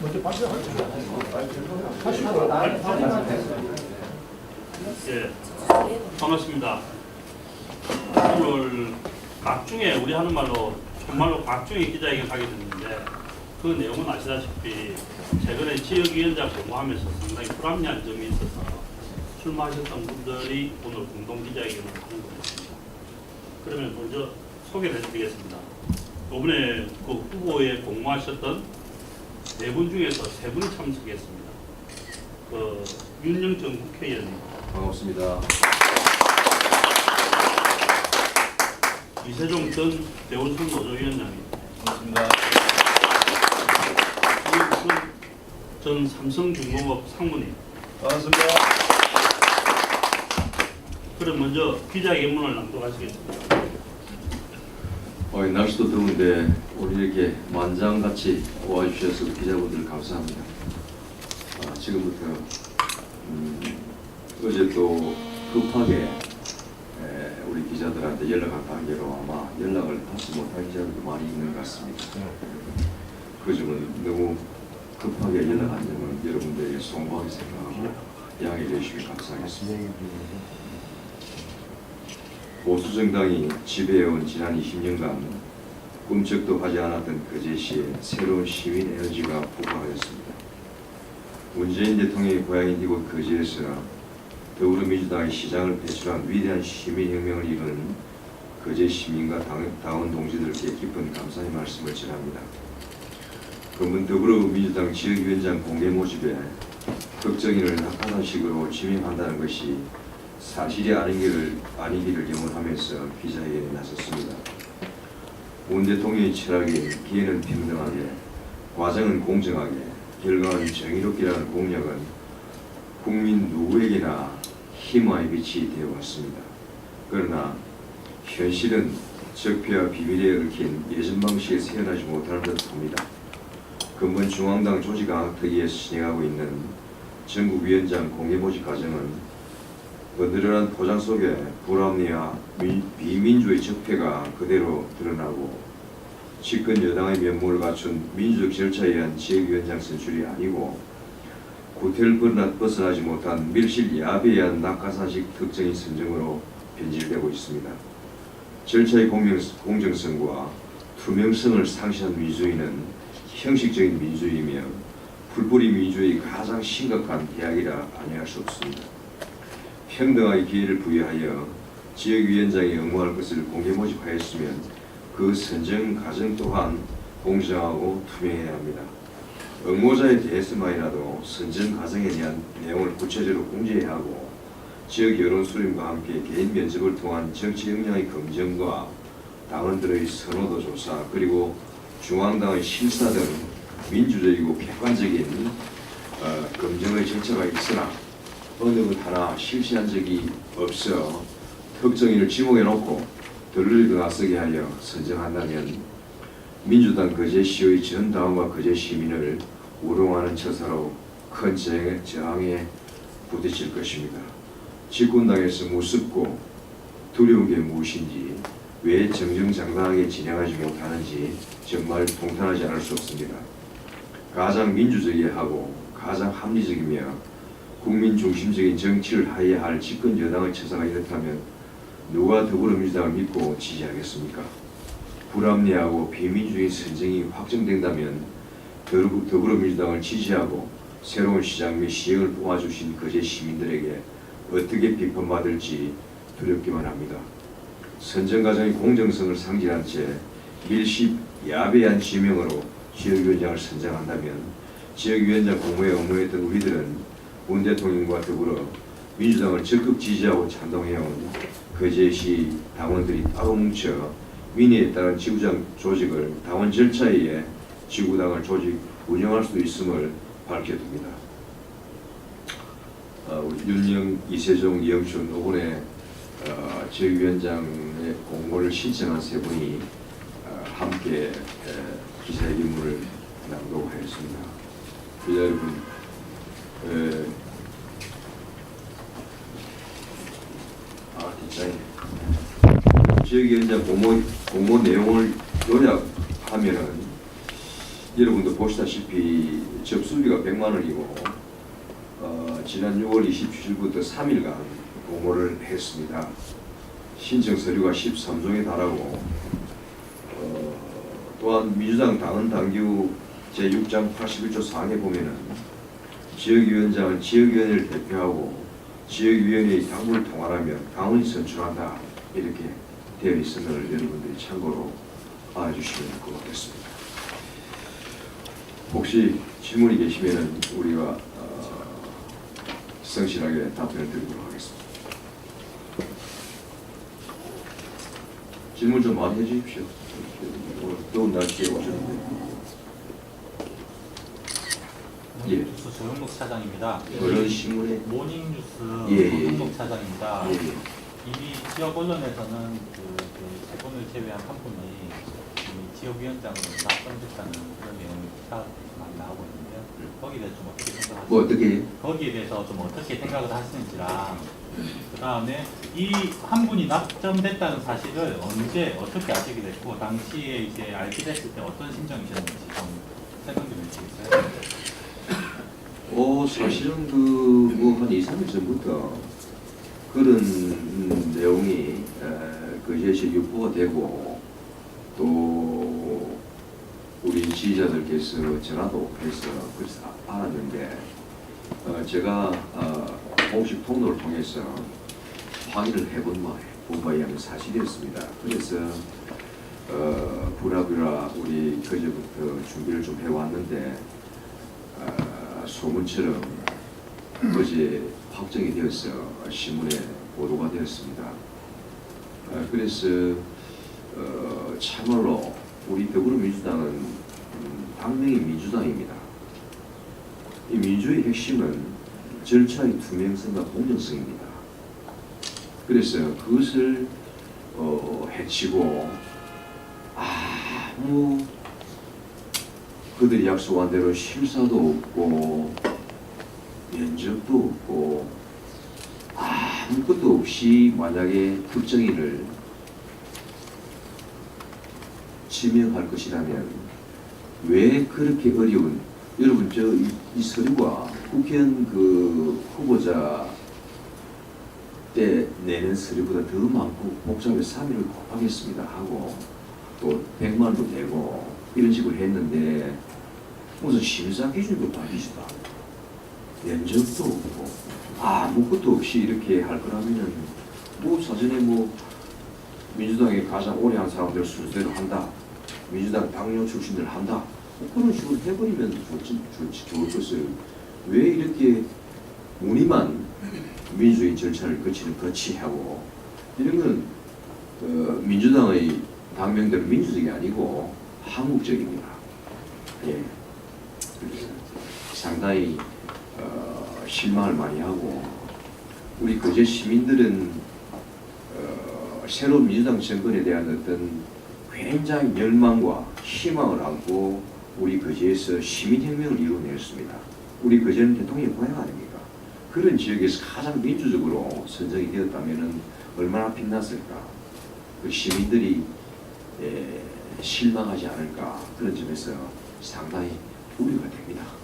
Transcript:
먼저. 하시고 예, 반갑습니다. 오늘 각중에 우리 하는 말로 정말로 각중에 기자회견 하게 됐는데 그 내용은 아시다시피 최근에 지역위원장 공모하면서 상당히 불합리한 점이 있어서 출마하셨던 분들이 오늘 공동 기자회견을 하는 거였습니다. 그러면 먼저 소개를 해드리겠습니다. 이번에 그 후보에 공모하셨던 네 분 중에서 세 분이 참석했습니다. 그 윤영정 국회의원님, 반갑습니다. 이세종 전 대원순 노조위원장님, 반갑습니다. 이영순 전 삼성중공업 상무님. 반갑습니다. 그럼 먼저 기자회견문을 낭독하시겠습니다. 어, 이 날씨도 더운데 오늘 이렇게 만장같이 와주셔서 기자분들 감사합니다. 아, 지금부터 음, 어제 또 급하게 에, 우리 기자들한테 연락한 관계로 아마 연락을 받지 못한 기자들도 많이 있는 것 같습니다. 그 점은 너무 급하게 연락한 점은 여러분들에게 송구하게 생각하고 양해해 주시면 감사하겠습니다. 보수 정당이 지배해온 지난 20년간 꿈쩍도 하지 않았던 거제시에 새로운 시민 에너지가 부각하였습니다. 문재인 대통령의 고향인 이곳 거제에서 더불어민주당의 시장을 배출한 위대한 시민혁명을 이루는 거제 시민과 당- 당원 동지들께 깊은 감사의 말씀을 전합니다. 금은 더불어민주당 지역위원장 공개 모집에 걱정인을 낙하산식으로 지명한다는 것이 사실이 아니기를, 아니기를 염원하면서 기자회견에 나섰습니다. 문 대통령의 철학인 기회는 평등하게, 과정은 공정하게, 결과는 정의롭기라는 공약은 국민 누구에게나 희망의 빛이 되어왔습니다. 그러나 현실은 적폐와 비밀에 얽힌 예전 방식에 세어나지 못하는 듯합니다. 근본 중앙당 조직 강화특위에서 진행하고 있는 전국위원장 공개 모집 과정은 건드려난 포장 속에 불합리와 미- 비민주의 적폐가 그대로 드러나고 집권 여당의 면모를 갖춘 민주적 절차에 의한 지역위원장 선출이 아니고 구태를 벗어나- 벗어나지 못한 밀실 야비에 의한 낙하산식 특정인 선정으로 변질되고 있습니다. 절차의 공명, 공정성과 투명성을 상실한 민주주의는 형식적인 민주주의이며 풀뿌리 민주주의의 가장 심각한 대학이라 아니할 수 없습니다. 평등하게 기회를 부여하여 지역위원장이 응모할 것을 공개 모집하였으면 그 선정 과정 또한 공정하고 투명해야 합니다. 응모자에 대해서만이라도 선정 과정에 대한 내용을 구체적으로 공개해야 하고 지역 여론 수렴과 함께 개인 면접을 통한 정치 역량의 검증과 당원들의 선호도 조사 그리고 중앙당의 실사 등 민주적이고 객관적인 어, 검증의 절차가 있으나 어느 것 하나 실시한 적이 없어 특정인을 지목해 놓고 들을 나서게 하여 선정한다면 민주당 거제 시의 전 당원과 거제 시민을 우롱하는 처사로 큰 저항에, 부딪힐 것입니다. 집권당에서 무섭고 두려운 게 무엇인지 왜 정정당당하게 진행하지 못하는지 정말 동탄하지 않을 수 없습니다. 가장 민주적이하고 가장 합리적이며 국민 중심적인 정치를 하여야 할 집권 여당의 처사가 이렇다면 누가 더불어민주당을 믿고 지지하겠습니까? 불합리하고 비민주의 선정이 확정된다면 더불- 더불어민주당을 지지하고 새로운 시장 및 시행을 뽑아주신 거제 시민들에게 어떻게 비판받을지 두렵기만 합니다. 선정 과정의 공정성을 상실한 채 밀십 야비한 지명으로 지역위원장을 선정한다면 지역위원장 공모에 응모했던 우리들은 문 대통령과 더불어 민주당을 적극 지지하고 찬동해온 거제시 당원들이 따로 뭉쳐 민의에 따른 지구장 조직을 당원 절차에 의해 지구당을 조직 운영할 수 있음을 밝혀둡니다. 어, 윤영, 이세종, 이영춘 오분의 어, 지역위원장의 공모를 신청한 세 분이 어, 함께 에, 기자회견문을 낭독하였습니다. 여러분, 에, 아, 진짜 지역위원장 공모, 공모 내용을 요약하면은 여러분도 보시다시피 접수비가 100만 원이고 어, 지난 6월 27일부터 3일간 공모를 했습니다. 신청 서류가 13종에 달하고 어, 또한 민주당 당헌 당규 제6장 81조 4항에 보면은 지역위원장은 지역위원회를 대표하고 지역위원회의 당무를 통할하며 당원이 선출한다 이렇게 되어 있음을 여러분들이 참고로 알아주시면 될 것 같겠습니다. 혹시 질문이 계시면은 우리가 어, 성실하게 답변을 드리도록 하겠습니다. 질문 좀 많이 해주십시오. 더운 날씨에 오셨는데. 예. 모닝뉴스 조영록 차장입니다. 신문에 모닝뉴스 예, 예, 조영록 예. 차장입니다. 예, 이미 지역 언론에서는 그, 그 세분을 제외한 한 분이 이미 지역위원장으로 낙선됐다는 그런 내용이 기사 많이 나오고 있는데요. 거기에 대해서 좀 어떻게 생각하세요? 뭐 어떻게 거기에 대해서 좀 어떻게 생각을 하시는지랑 그 다음에 이 한 분이 낙점됐다는 사실을 언제 어떻게 아시게 됐고 당시에 이제 알게 됐을 때 어떤 심정이셨는지 좀 설명 좀 해주시겠어요? 어 사실은 그뭐한 2, 3일 전부터 그런 음, 내용이 에, 그것이 유포가 되고 또 우리 지지자들께서 전화도 해서 그래서 알았는데 어, 제가 어, 공식 통로를 통해서 확인을 해본 바, 본 바에 의하면 사실이었습니다. 그래서 어, 부라부라 우리 그제부터 준비를 좀 해왔는데 어, 소문처럼 어제 확정이 되어서 신문에 보도가 되었습니다. 어, 그래서 어, 참말로 우리 더불어민주당은 음, 당명이 민주당입니다. 이 민주의 핵심은 절차의 투명성과 공정성입니다. 그래서 그것을 어, 해치고 아무 그들이 약속한 대로 실사도 없고 면접도 없고 아무것도 없이 만약에 국정위를 지명할 것이라면 왜 그렇게 어려운 여러분 저이 서류가 국회의원 그 후보자 때 내는 서류보다 더 많고 복잡해서 3일을 곱하겠습니다 하고 또 100만 원도 내고 이런 식으로 했는데 무슨 심사 기준도 바뀌지도 않고 면접도 없고 아무것도 없이 이렇게 할 거라면은 뭐 사전에 뭐 민주당에 가장 오래 한 사람들 순서대로 한다. 민주당 당뇨 출신들 한다. 뭐 그런 식으로 해버리면 좋지, 좋지 좋을 것을. 왜 이렇게 무늬만 민주의 절차를 거치는 거치하고 이런 건 어, 민주당의 당명대로 민주적이 아니고 한국적입니다. 예. 그래서 상당히 어, 실망을 많이 하고 우리 거제 시민들은 어, 새로운 민주당 정권에 대한 어떤 굉장히 열망과 희망을 안고 우리 거제에서 시민혁명을 이루어냈습니다. 우리 거제는 대통령의 고향 아닙니까? 그런 지역에서 가장 민주적으로 선정이 되었다면 얼마나 빛났을까? 그 시민들이 에, 실망하지 않을까? 그런 점에서 상당히 우려가 됩니다.